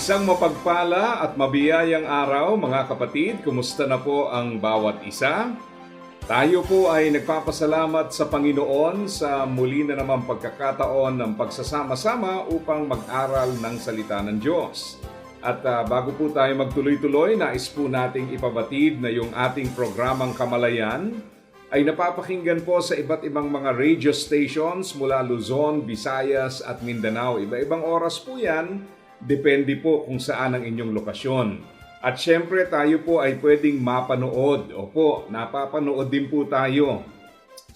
Isang mapagpala at mabiyayang araw mga kapatid, kumusta na po ang bawat isa? Tayo po ay nagpapasalamat sa Panginoon sa muli na naman pagkakataon ng pagsasama-sama upang mag-aral ng salita ng Diyos. At ah, bago po tayo magtuloy-tuloy, nais po nating ipabatid na yung ating programang Kamalayan ay napapakinggan po sa iba't ibang mga radio stations mula Luzon, Visayas at Mindanao. Iba-ibang oras po yan, depende po kung saan ang inyong lokasyon. At syempre tayo po ay pwedeng mapanood. Opo, napapanood din po tayo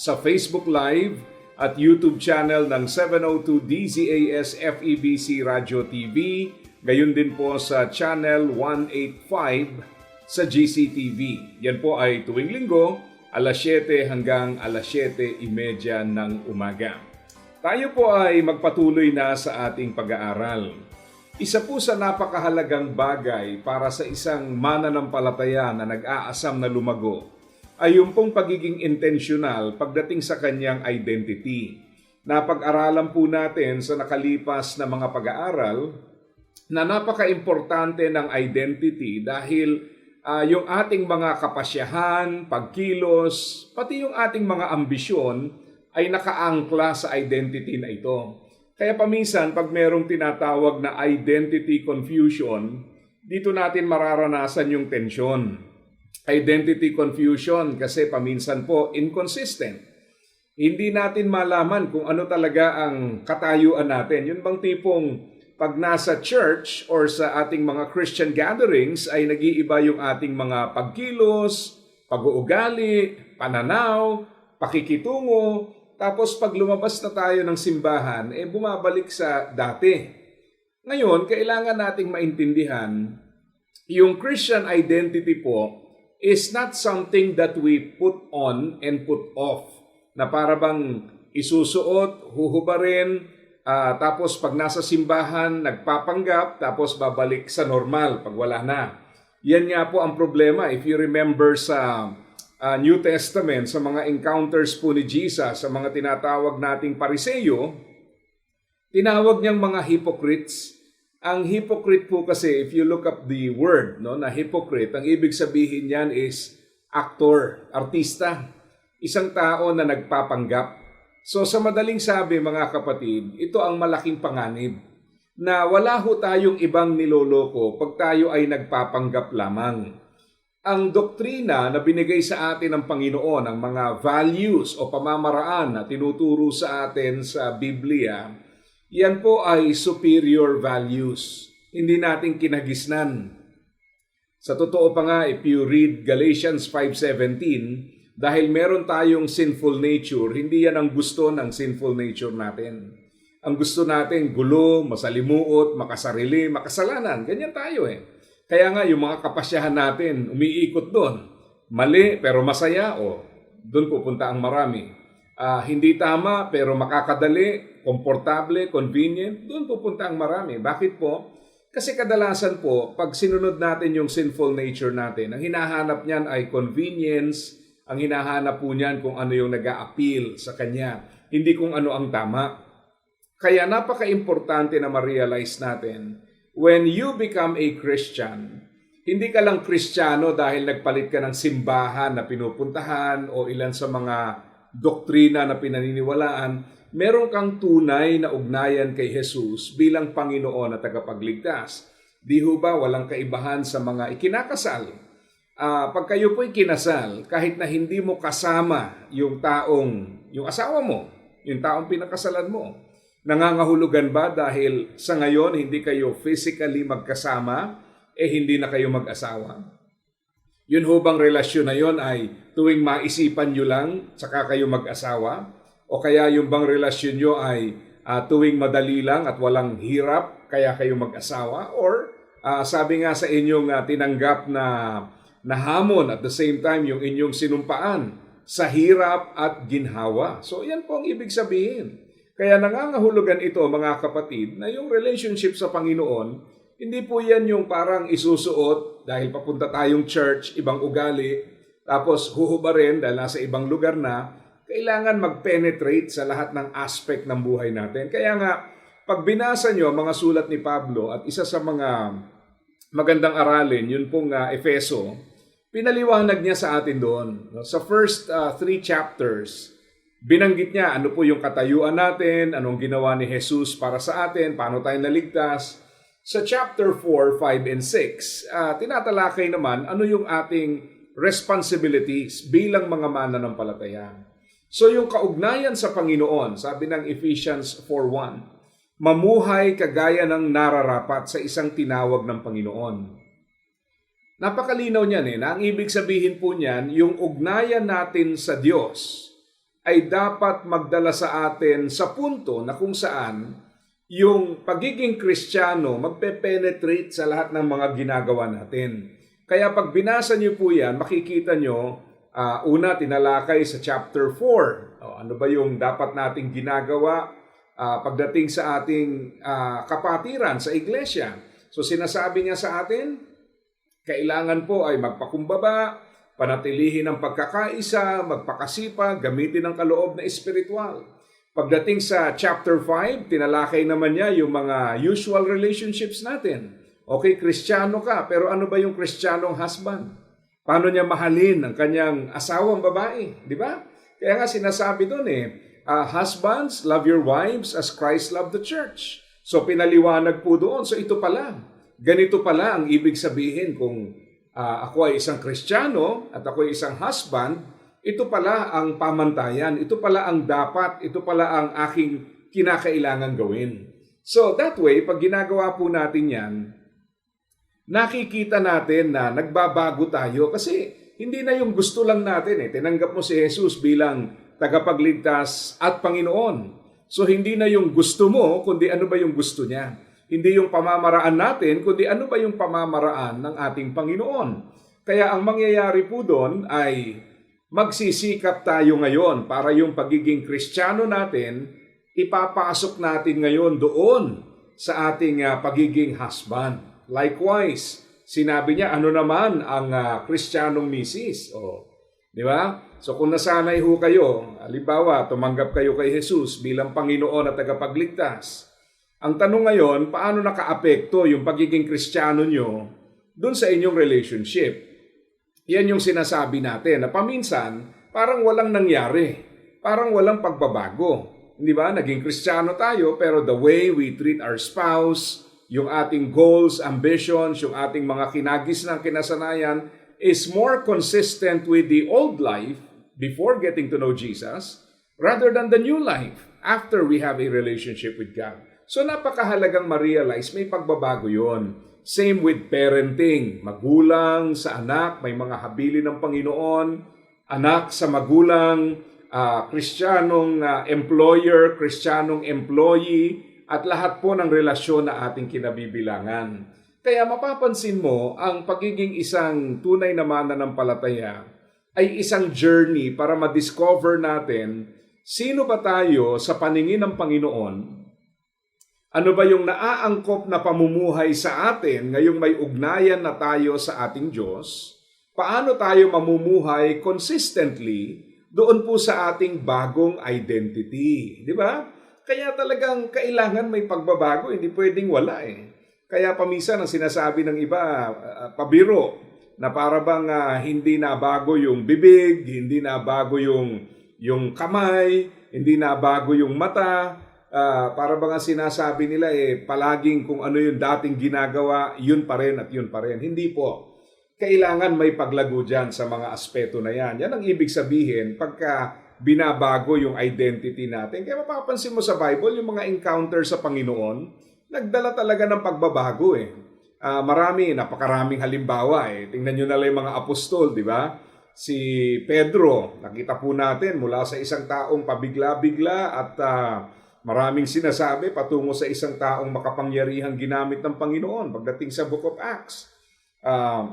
sa Facebook Live at YouTube channel ng 702 DZAS FEBC Radio TV. Gayon din po sa channel 185 sa GCTV. Yan po ay tuwing linggo, alas 7 hanggang alas 7.30 ng umaga. Tayo po ay magpatuloy na sa ating pag-aaral. Isa po sa napakahalagang bagay para sa isang mananampalataya na nag-aasam na lumago ay yung pong pagiging intentional pagdating sa kanyang identity. Napag-aralan po natin sa nakalipas na mga pag-aaral na napaka-importante ng identity dahil ah, yung ating mga kapasyahan, pagkilos, pati yung ating mga ambisyon ay nakaangkla sa identity na ito. Kaya paminsan, pag merong tinatawag na identity confusion, dito natin mararanasan yung tensyon. Identity confusion kasi paminsan po inconsistent. Hindi natin malaman kung ano talaga ang katayuan natin. Yun bang tipong pag nasa church or sa ating mga Christian gatherings ay nag-iiba yung ating mga pagkilos, pag-uugali, pananaw, pakikitungo, tapos pag lumabas na tayo ng simbahan, eh bumabalik sa dati. Ngayon, kailangan nating maintindihan, yung Christian identity po is not something that we put on and put off. Na para bang isusuot, huhubarin, ah, tapos pag nasa simbahan, nagpapanggap, tapos babalik sa normal pag wala na. Yan nga po ang problema. If you remember sa uh, New Testament, sa mga encounters po ni Jesus, sa mga tinatawag nating pariseyo, tinawag niyang mga hypocrites. Ang hypocrite po kasi, if you look up the word no, na hypocrite, ang ibig sabihin niyan is actor, artista. Isang tao na nagpapanggap. So sa madaling sabi mga kapatid, ito ang malaking panganib na wala ho tayong ibang niloloko pag tayo ay nagpapanggap lamang ang doktrina na binigay sa atin ng Panginoon, ang mga values o pamamaraan na tinuturo sa atin sa Biblia, yan po ay superior values. Hindi natin kinagisnan. Sa totoo pa nga, if you read Galatians 5.17, dahil meron tayong sinful nature, hindi yan ang gusto ng sinful nature natin. Ang gusto natin, gulo, masalimuot, makasarili, makasalanan. Ganyan tayo eh. Kaya nga yung mga kapasyahan natin, umiikot doon. Mali pero masaya o doon pupunta ang marami. Ah, hindi tama pero makakadali, komportable, convenient, doon pupunta ang marami. Bakit po? Kasi kadalasan po, pag sinunod natin yung sinful nature natin, ang hinahanap niyan ay convenience, ang hinahanap po niyan kung ano yung nag appeal sa kanya, hindi kung ano ang tama. Kaya napaka-importante na ma-realize natin, when you become a Christian, hindi ka lang Kristiyano dahil nagpalit ka ng simbahan na pinupuntahan o ilan sa mga doktrina na pinaniniwalaan, meron kang tunay na ugnayan kay Jesus bilang Panginoon at tagapagligtas. Di ho ba walang kaibahan sa mga ikinakasal? Ah, pag kayo po'y kinasal, kahit na hindi mo kasama yung taong, yung asawa mo, yung taong pinakasalan mo, Nangangahulugan ba dahil sa ngayon hindi kayo physically magkasama, eh hindi na kayo mag-asawa? Yun ho bang relasyon na yon ay tuwing maisipan nyo lang, saka kayo mag-asawa? O kaya yung bang relasyon nyo ay ah, tuwing madali lang at walang hirap kaya kayo mag-asawa or ah, sabi nga sa inyong ah, tinanggap na na hamon at the same time yung inyong sinumpaan sa hirap at ginhawa. So yan po ang ibig sabihin. Kaya nangangahulugan ito mga kapatid na yung relationship sa Panginoon, hindi po yan yung parang isusuot dahil papunta tayong church, ibang ugali, tapos huhubarin dahil nasa ibang lugar na, kailangan mag-penetrate sa lahat ng aspect ng buhay natin. Kaya nga, pag binasa nyo mga sulat ni Pablo at isa sa mga magandang aralin, yun pong uh, Efeso, pinaliwanag niya sa atin doon. Sa first uh, three chapters, binanggit niya ano po yung katayuan natin, anong ginawa ni Jesus para sa atin, paano tayo naligtas. Sa chapter 4, 5, and 6, uh, tinatalakay naman ano yung ating responsibilities bilang mga mananampalataya. So yung kaugnayan sa Panginoon, sabi ng Ephesians 4.1, mamuhay kagaya ng nararapat sa isang tinawag ng Panginoon. Napakalinaw niyan eh, na ang ibig sabihin po niyan, yung ugnayan natin sa Diyos ay dapat magdala sa atin sa punto na kung saan yung pagiging kristyano magpe-penetrate sa lahat ng mga ginagawa natin. Kaya pag binasa niyo po yan, makikita niyo Uh, una, tinalakay sa chapter 4. O, ano ba yung dapat nating ginagawa uh, pagdating sa ating uh, kapatiran sa iglesia? So sinasabi niya sa atin, kailangan po ay magpakumbaba, panatilihin ang pagkakaisa, magpakasipa, gamitin ang kaloob na espiritual. Pagdating sa chapter 5, tinalakay naman niya yung mga usual relationships natin. Okay, kristyano ka, pero ano ba yung kristyanong husband? Paano niya mahalin ang kanyang asawang babae? Di ba? Kaya nga sinasabi doon eh, uh, husbands, love your wives as Christ loved the church. So pinaliwanag po doon. So ito pala, ganito pala ang ibig sabihin kung uh, ako ay isang kristyano at ako ay isang husband, ito pala ang pamantayan, ito pala ang dapat, ito pala ang aking kinakailangan gawin. So that way, pag ginagawa po natin yan, nakikita natin na nagbabago tayo kasi hindi na yung gusto lang natin eh. Tinanggap mo si Jesus bilang tagapagligtas at Panginoon. So hindi na yung gusto mo, kundi ano ba yung gusto niya. Hindi yung pamamaraan natin, kundi ano ba yung pamamaraan ng ating Panginoon. Kaya ang mangyayari po doon ay magsisikap tayo ngayon para yung pagiging kristyano natin, ipapasok natin ngayon doon sa ating uh, pagiging husband. Likewise, sinabi niya, ano naman ang uh, kristyanong misis? O, di ba? So kung nasanay ho kayo, halimbawa, tumanggap kayo kay Jesus bilang Panginoon at tagapagligtas. Ang tanong ngayon, paano nakaapekto yung pagiging kristyano nyo dun sa inyong relationship? Yan yung sinasabi natin na paminsan, parang walang nangyari. Parang walang pagbabago. Di ba? Naging kristyano tayo, pero the way we treat our spouse, yung ating goals, ambitions, yung ating mga kinagis ng kinasanayan is more consistent with the old life before getting to know Jesus rather than the new life after we have a relationship with God. So napakahalagang ma-realize may pagbabago yon. Same with parenting. Magulang sa anak, may mga habili ng Panginoon. Anak sa magulang, uh, kristyanong uh, employer, kristyanong employee, at lahat po ng relasyon na ating kinabibilangan. Kaya mapapansin mo, ang pagiging isang tunay na mananampalataya ay isang journey para ma-discover natin sino ba tayo sa paningin ng Panginoon, ano ba yung naaangkop na pamumuhay sa atin ngayong may ugnayan na tayo sa ating Diyos, paano tayo mamumuhay consistently doon po sa ating bagong identity. Di ba? Kaya talagang kailangan may pagbabago, hindi pwedeng wala eh. Kaya pamisan ang sinasabi ng iba, uh, pabiro, na para bang uh, hindi na bago yung bibig, hindi na bago yung, yung kamay, hindi na bago yung mata, uh, para bang sinasabi nila eh, palaging kung ano yung dating ginagawa, yun pa rin at yun pa rin. Hindi po. Kailangan may paglago dyan sa mga aspeto na yan. Yan ang ibig sabihin pagka binabago yung identity natin. Kaya mapapansin mo sa Bible, yung mga encounter sa Panginoon, nagdala talaga ng pagbabago eh. Uh, marami, napakaraming halimbawa eh. Tingnan nyo na lang yung mga apostol, di ba? Si Pedro, nakita po natin mula sa isang taong pabigla-bigla at uh, maraming sinasabi patungo sa isang taong makapangyarihang ginamit ng Panginoon pagdating sa Book of Acts. Ah,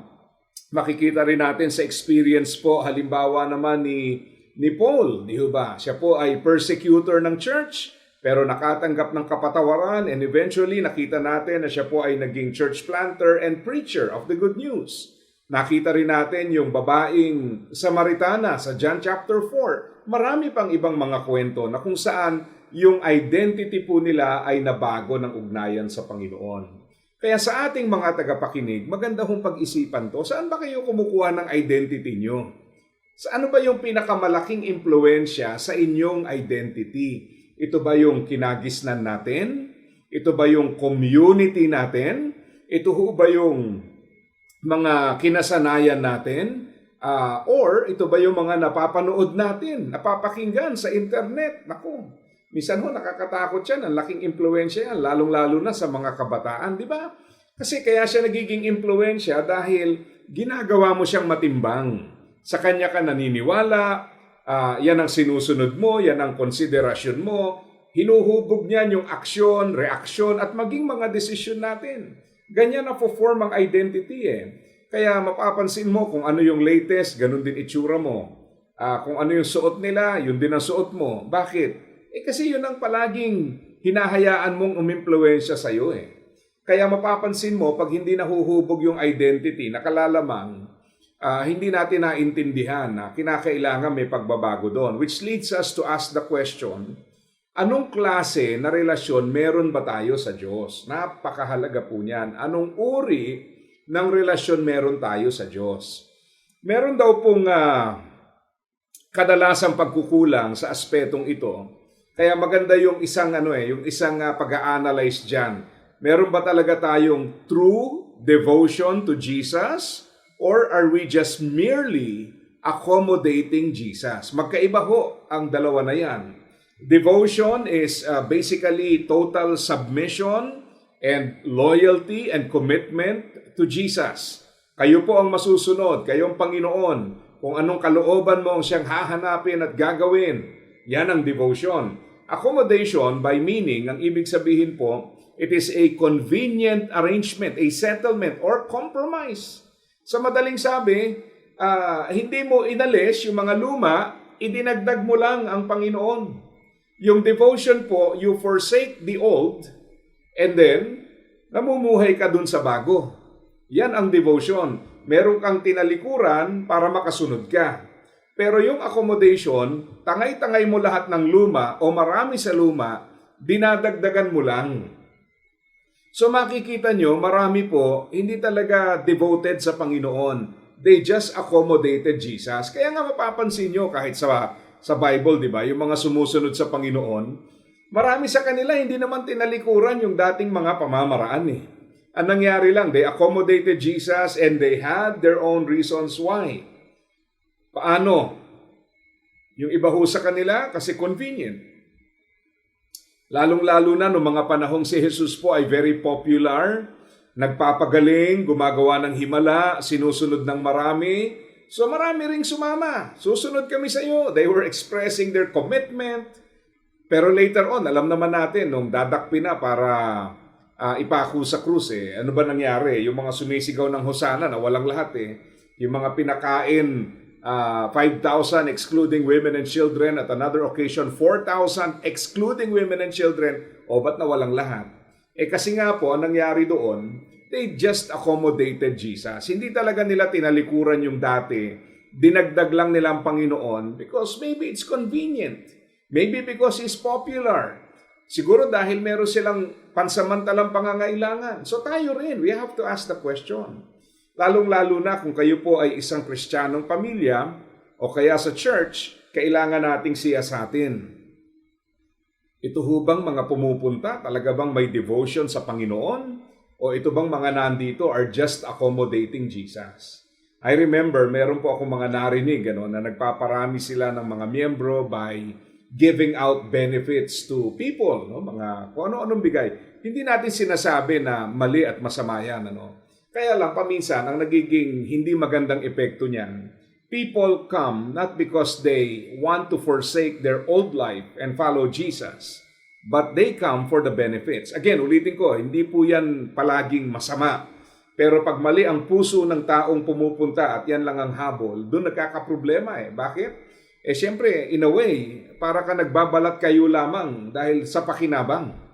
makikita rin natin sa experience po, halimbawa naman ni, ni Paul, di ba? Siya po ay persecutor ng church, pero nakatanggap ng kapatawaran and eventually nakita natin na siya po ay naging church planter and preacher of the good news. Nakita rin natin yung babaeng Samaritana sa John chapter 4. Marami pang ibang mga kwento na kung saan yung identity po nila ay nabago ng ugnayan sa Panginoon. Kaya sa ating mga tagapakinig, maganda hong pag-isipan to. Saan ba kayo kumukuha ng identity nyo? Sa ano ba yung pinakamalaking impluensya sa inyong identity? Ito ba yung kinagisnan natin? Ito ba yung community natin? Ito ho ba yung mga kinasanayan natin? Ah, or ito ba yung mga napapanood natin, napapakinggan sa internet? Naku, Minsan ho, nakakatakot yan. Ang laking impluensya yan, lalong-lalo na sa mga kabataan, di ba? Kasi kaya siya nagiging impluensya dahil ginagawa mo siyang matimbang. Sa kanya ka naniniwala, ah, yan ang sinusunod mo, yan ang konsiderasyon mo, hinuhubog niyan yung aksyon, reaksyon, at maging mga desisyon natin. Ganyan na form ang identity eh. Kaya mapapansin mo kung ano yung latest, ganun din itsura mo. Ah, kung ano yung suot nila, yun din ang suot mo. Bakit? Eh kasi yun ang palaging hinahayaan mong umimpluwensya sa iyo eh. Kaya mapapansin mo pag hindi nahuhubog yung identity, nakalalamang, ah, hindi natin naintindihan na kinakailangan may pagbabago doon. Which leads us to ask the question, anong klase na relasyon meron ba tayo sa Diyos? Napakahalaga po niyan. Anong uri ng relasyon meron tayo sa Diyos? Meron daw pong ah, kadalasang pagkukulang sa aspetong ito kaya maganda yung isang ano eh, yung isang uh, pag-analyze diyan. Meron ba talaga tayong true devotion to Jesus or are we just merely accommodating Jesus? Magkaiba ho ang dalawa na 'yan. Devotion is uh, basically total submission and loyalty and commitment to Jesus. Kayo po ang masusunod, kayong Panginoon. Kung anong kalooban mo ang siyang hahanapin at gagawin, yan ang devotion. Accommodation by meaning, ang ibig sabihin po, it is a convenient arrangement, a settlement, or compromise. Sa madaling sabi, ah, hindi mo inalis yung mga luma, idinagdag mo lang ang Panginoon. Yung devotion po, you forsake the old, and then, namumuhay ka dun sa bago. Yan ang devotion. Meron kang tinalikuran para makasunod ka. Pero yung accommodation, tangay-tangay mo lahat ng luma o marami sa luma, dinadagdagan mo lang. So makikita nyo, marami po, hindi talaga devoted sa Panginoon. They just accommodated Jesus. Kaya nga mapapansin nyo kahit sa, sa Bible, di ba, yung mga sumusunod sa Panginoon, marami sa kanila hindi naman tinalikuran yung dating mga pamamaraan eh. Ang nangyari lang, they accommodated Jesus and they had their own reasons why. Paano? Yung iba ho sa kanila kasi convenient. Lalong-lalo na noong mga panahong si Jesus po ay very popular, nagpapagaling, gumagawa ng himala, sinusunod ng marami. So marami ring sumama. Susunod kami sa iyo. They were expressing their commitment. Pero later on, alam naman natin, nung dadakpi na para uh, ipako sa krus eh, ano ba nangyari? Yung mga sumisigaw ng Hosana na walang lahat eh. Yung mga pinakain uh, 5,000 excluding women and children. At another occasion, 4,000 excluding women and children. O ba't na walang lahat? Eh kasi nga po, ang nangyari doon, they just accommodated Jesus. Hindi talaga nila tinalikuran yung dati. Dinagdag lang nila ang Panginoon because maybe it's convenient. Maybe because He's popular. Siguro dahil meron silang pansamantalang pangangailangan. So tayo rin, we have to ask the question. Lalong-lalo na kung kayo po ay isang kristyanong pamilya o kaya sa church, kailangan nating siyasatin. Ito ho bang mga pumupunta? Talaga bang may devotion sa Panginoon? O ito bang mga nandito are just accommodating Jesus? I remember, meron po akong mga narinig ano, na nagpaparami sila ng mga miyembro by giving out benefits to people, no? mga kung ano-anong bigay. Hindi natin sinasabi na mali at masama yan. Ano? Kaya lang, paminsan, ang nagiging hindi magandang epekto niyan, people come not because they want to forsake their old life and follow Jesus, but they come for the benefits. Again, ulitin ko, hindi po yan palaging masama. Pero pag mali ang puso ng taong pumupunta at yan lang ang habol, doon nagkakaproblema eh. Bakit? Eh siyempre, in a way, para ka nagbabalat kayo lamang dahil sa pakinabang.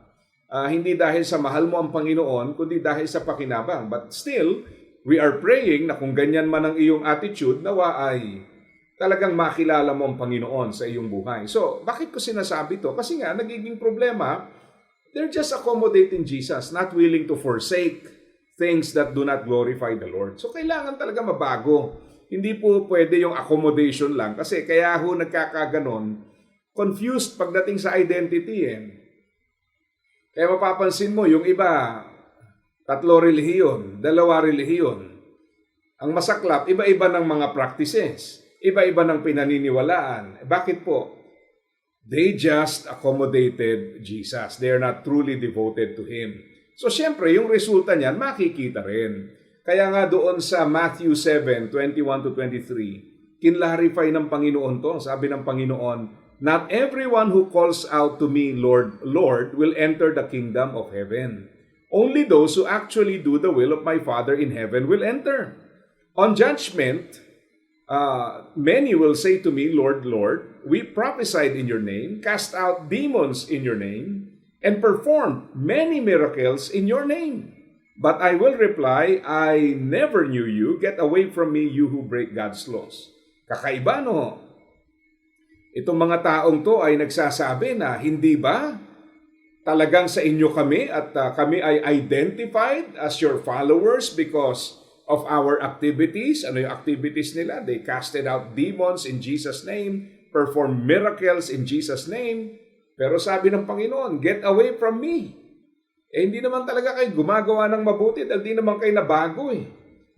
Ah, hindi dahil sa mahal mo ang Panginoon, kundi dahil sa pakinabang. But still, we are praying na kung ganyan man ang iyong attitude, nawa ay talagang makilala mo ang Panginoon sa iyong buhay. So, bakit ko sinasabi to? Kasi nga, nagiging problema, they're just accommodating Jesus, not willing to forsake things that do not glorify the Lord. So, kailangan talaga mabago. Hindi po pwede yung accommodation lang. Kasi kaya ho nagkakaganon, confused pagdating sa identity eh. Kaya mapapansin mo, yung iba, tatlo relihiyon, dalawa relihiyon. Ang masaklap, iba-iba ng mga practices. Iba-iba ng pinaniniwalaan. Eh, Bakit po? They just accommodated Jesus. They are not truly devoted to Him. So siyempre, yung resulta niyan, makikita rin. Kaya nga doon sa Matthew 7, 21 to 23, kinlarify ng Panginoon to. Sabi ng Panginoon, Not everyone who calls out to me, Lord, Lord, will enter the kingdom of heaven. Only those who actually do the will of my Father in heaven will enter. On judgment, uh, many will say to me, Lord, Lord, we prophesied in your name, cast out demons in your name, and performed many miracles in your name. But I will reply, I never knew you. Get away from me, you who break God's laws. Kakaiba, no? Itong mga taong to ay nagsasabi na, hindi ba? Talagang sa inyo kami at uh, kami ay identified as your followers because of our activities. Ano yung activities nila? They casted out demons in Jesus' name, performed miracles in Jesus' name. Pero sabi ng Panginoon, get away from me. Eh hindi naman talaga kayo gumagawa ng mabuti dahil di naman kayo nabago eh.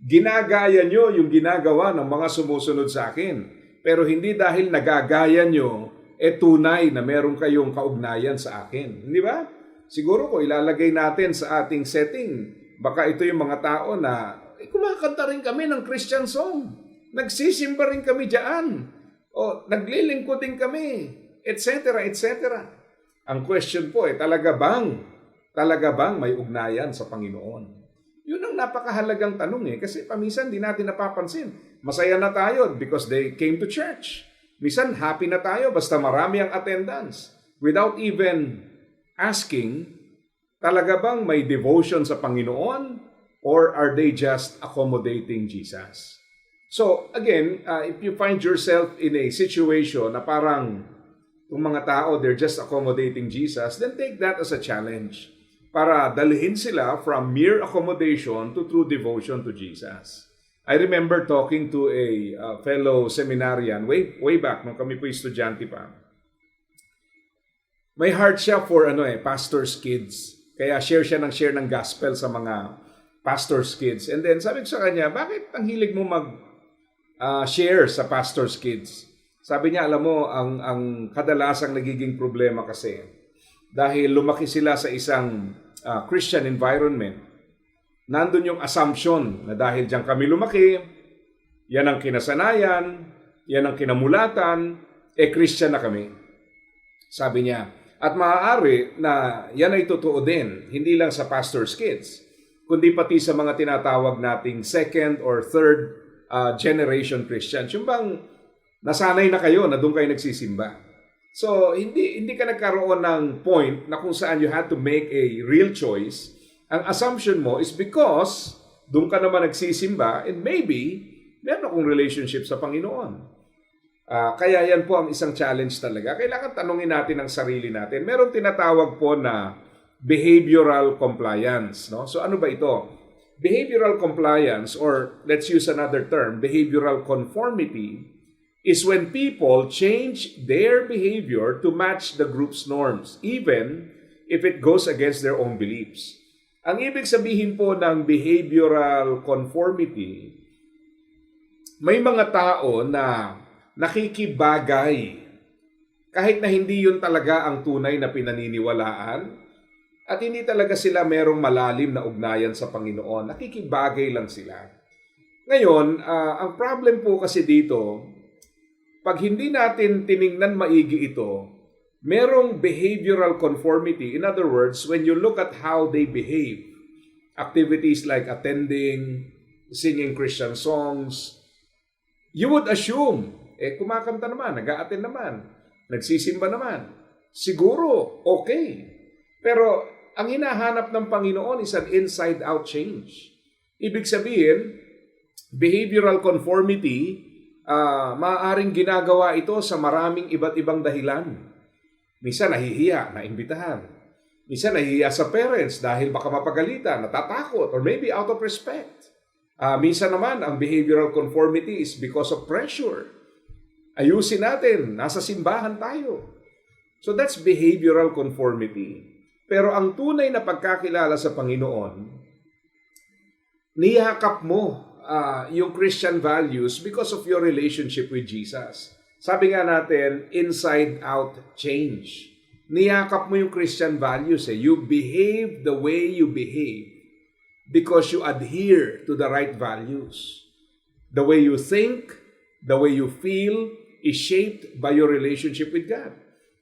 Ginagaya nyo yung ginagawa ng mga sumusunod sa akin. Pero hindi dahil nagagaya nyo, eh tunay na meron kayong kaugnayan sa akin. Hindi ba? Siguro ko ilalagay natin sa ating setting, baka ito yung mga tao na eh, kumakanta rin kami ng Christian song. Nagsisimba rin kami dyan. O naglilingkod din kami, etc. etc. Ang question po eh, talaga bang, talaga bang may ugnayan sa Panginoon? Yun ang napakahalagang tanong eh, kasi paminsan di natin napapansin. Masaya na tayo because they came to church. Minsan happy na tayo basta marami ang attendance. Without even asking, talaga bang may devotion sa Panginoon or are they just accommodating Jesus? So again, uh, if you find yourself in a situation na parang yung mga tao, they're just accommodating Jesus, then take that as a challenge para dalhin sila from mere accommodation to true devotion to Jesus. I remember talking to a uh, fellow seminarian way, way back nung kami po estudyante pa. May heart siya for ano eh, pastor's kids. Kaya share siya ng share ng gospel sa mga pastor's kids. And then sabi ko sa kanya, bakit ang hilig mo mag uh, share sa pastor's kids? Sabi niya, alam mo, ang, ang kadalasang nagiging problema kasi, dahil lumaki sila sa isang uh, Christian environment, nandun yung assumption na dahil diyan kami lumaki, yan ang kinasanayan, yan ang kinamulatan, eh Christian na kami. Sabi niya, at maaari na yan ay totoo din, hindi lang sa pastor's kids, kundi pati sa mga tinatawag nating second or third uh, generation Christians. Yung bang nasanay na kayo na doon kayo nagsisimba. So, hindi hindi ka nagkaroon ng point na kung saan you had to make a real choice. Ang assumption mo is because doon ka naman nagsisimba and maybe meron akong relationship sa Panginoon. Ah, kaya yan po ang isang challenge talaga. Kailangan tanungin natin ang sarili natin. Meron tinatawag po na behavioral compliance. No? So ano ba ito? Behavioral compliance or let's use another term, behavioral conformity is when people change their behavior to match the group's norms, even if it goes against their own beliefs. Ang ibig sabihin po ng behavioral conformity, may mga tao na nakikibagay kahit na hindi yun talaga ang tunay na pinaniniwalaan at hindi talaga sila merong malalim na ugnayan sa Panginoon. Nakikibagay lang sila. Ngayon, uh, ang problem po kasi dito, pag hindi natin tiningnan maigi ito, merong behavioral conformity. In other words, when you look at how they behave, activities like attending, singing Christian songs, you would assume, eh kumakanta naman, nag attend naman, nagsisimba naman, siguro okay. Pero ang hinahanap ng Panginoon is an inside-out change. Ibig sabihin, behavioral conformity, ah maaaring ginagawa ito sa maraming iba't ibang dahilan. Minsan nahihiya na imbitahan. Minsan nahihiya sa parents dahil baka mapagalitan, natatakot, or maybe out of respect. Ah, minsan naman, ang behavioral conformity is because of pressure. Ayusin natin, nasa simbahan tayo. So that's behavioral conformity. Pero ang tunay na pagkakilala sa Panginoon, niyakap mo ah, yung Christian values because of your relationship with Jesus. Sabi nga natin, inside-out change. Niyakap mo yung Christian values. Eh. You behave the way you behave because you adhere to the right values. The way you think, the way you feel is shaped by your relationship with God.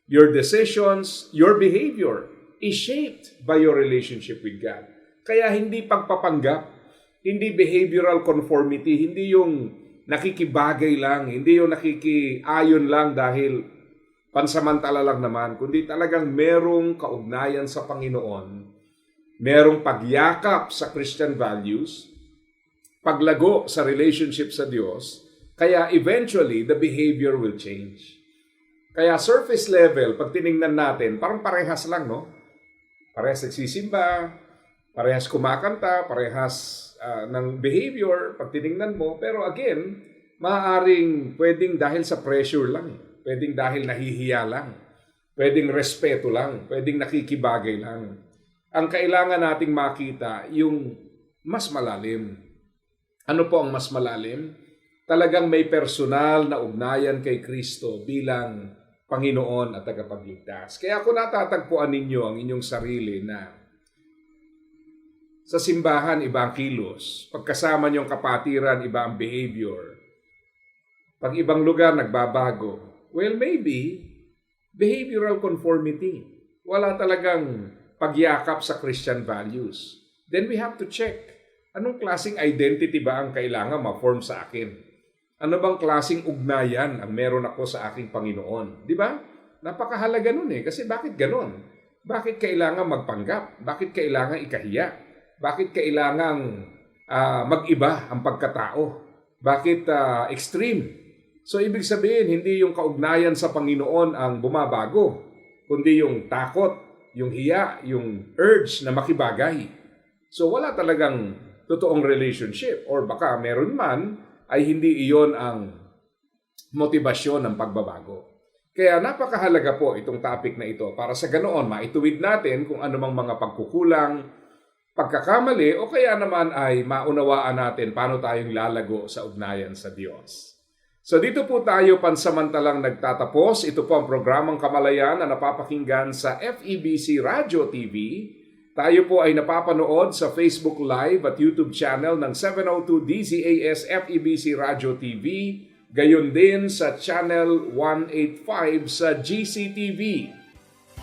Your decisions, your behavior is shaped by your relationship with God. Kaya hindi pagpapanggap, hindi behavioral conformity, hindi yung nakikibagay lang, hindi yung nakikiayon lang dahil pansamantala lang naman, kundi talagang merong kaugnayan sa Panginoon, merong pagyakap sa Christian values, paglago sa relationship sa Diyos, kaya eventually the behavior will change. Kaya surface level, pag tiningnan natin, parang parehas lang, no? Parehas nagsisimba, parehas kumakanta, parehas ah, ng behavior, pag tiningnan mo. Pero again, maaaring pwedeng dahil sa pressure lang. eh. Pwedeng dahil nahihiya lang. Pwedeng respeto lang. Pwedeng nakikibagay lang. Ang kailangan nating makita, yung mas malalim. Ano po ang mas malalim? Talagang may personal na ugnayan kay Kristo bilang Panginoon at tagapagligtas. Kaya kung natatagpuan ninyo ang inyong sarili na sa simbahan, iba ang kilos. Pagkasama niyong kapatiran, iba ang behavior. Pag ibang lugar, nagbabago. Well, maybe, behavioral conformity. Wala talagang pagyakap sa Christian values. Then we have to check, anong klasing identity ba ang kailangan ma-form sa akin? Ano bang klasing ugnayan ang meron ako sa aking Panginoon? Di ba? Napakahalaga nun eh. Kasi bakit ganon? Bakit kailangan magpanggap? Bakit kailangan ikahiya? Bakit kailangang ah, mag-iba ang pagkatao? Bakit ah, extreme? So ibig sabihin, hindi yung kaugnayan sa Panginoon ang bumabago, kundi yung takot, yung hiya, yung urge na makibagay. So wala talagang totoong relationship or baka meron man ay hindi iyon ang motivasyon ng pagbabago. Kaya napakahalaga po itong topic na ito para sa ganoon maituwid natin kung anumang mga pagkukulang, pagkakamali o kaya naman ay maunawaan natin paano tayong lalago sa ugnayan sa Diyos. So dito po tayo pansamantalang nagtatapos. Ito po ang programang Kamalayan na napapakinggan sa FEBC Radio TV. Tayo po ay napapanood sa Facebook Live at YouTube channel ng 702 DZAS FEBC Radio TV. Gayon din sa channel 185 sa GCTV.